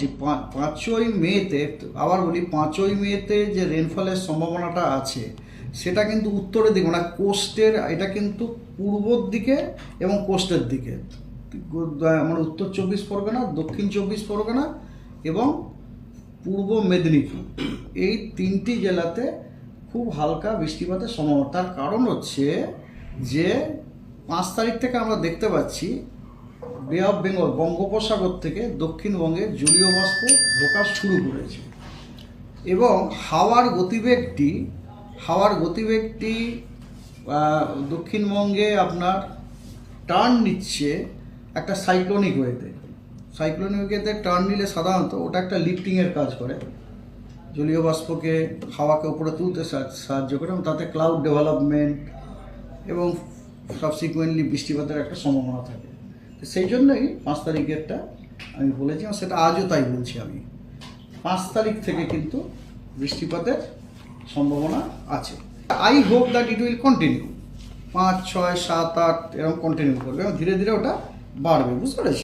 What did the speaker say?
পা- পাঁচই মেতে, আবার বলি পাঁচই মেতে যে রেনফলের সম্ভাবনাটা আছে, সেটা কিন্তু উত্তরের দিকে মানে কোস্টের এটা কিন্তু পূর্বর দিকে এবং কোস্টের দিকে। মানে উত্তর চব্বিশ পরগনা, দক্ষিণ চব্বিশ পরগনা এবং পূর্ব মেদিনীপুর। এই তিনটি জেলাতে খুব হালকা বৃষ্টিপাতের সম্ভাবনা। তার কারণ হচ্ছে যে পাঁচ তারিখ থেকে আমরা দেখতে পাচ্ছি বে অফ বেঙ্গল বঙ্গোপসাগর থেকে দক্ষিণবঙ্গে জলীয় বাষ্প ঢোকা শুরু করেছে। এবং হাওয়ার গতিবেগটি হাওয়ার গতিবেগটি দক্ষিণবঙ্গে আপনার টার্ন নিচ্ছে একটা সাইক্লোনিক ওয়েতে সাইক্লোনিক ওয়েতে টার্ন নিলে সাধারণত ওটা একটা লিফটিংয়ের কাজ করে। জলীয় বাষ্পকে, হাওয়াকে উপরে তুলতে সাহায্য করে এবং তাতে ক্লাউড ডেভেলপমেন্ট এবং সাবসিকুয়েন্টলি বৃষ্টিপাতের একটা সম্ভাবনা থাকে। সেই জন্যই পাঁচ তারিখেরটা আমি বলেছি, আর সেটা আজও তাই বলছি আমি। পাঁচ তারিখ থেকে কিন্তু বৃষ্টিপাতের সম্ভাবনা আছে। I hope that it will continue. পাঁচ, ছয়, সাত, আট, এরকম কন্টিনিউ করবে এবং ধীরে ধীরে ওটা বাড়বে, বুঝতে পেরেছি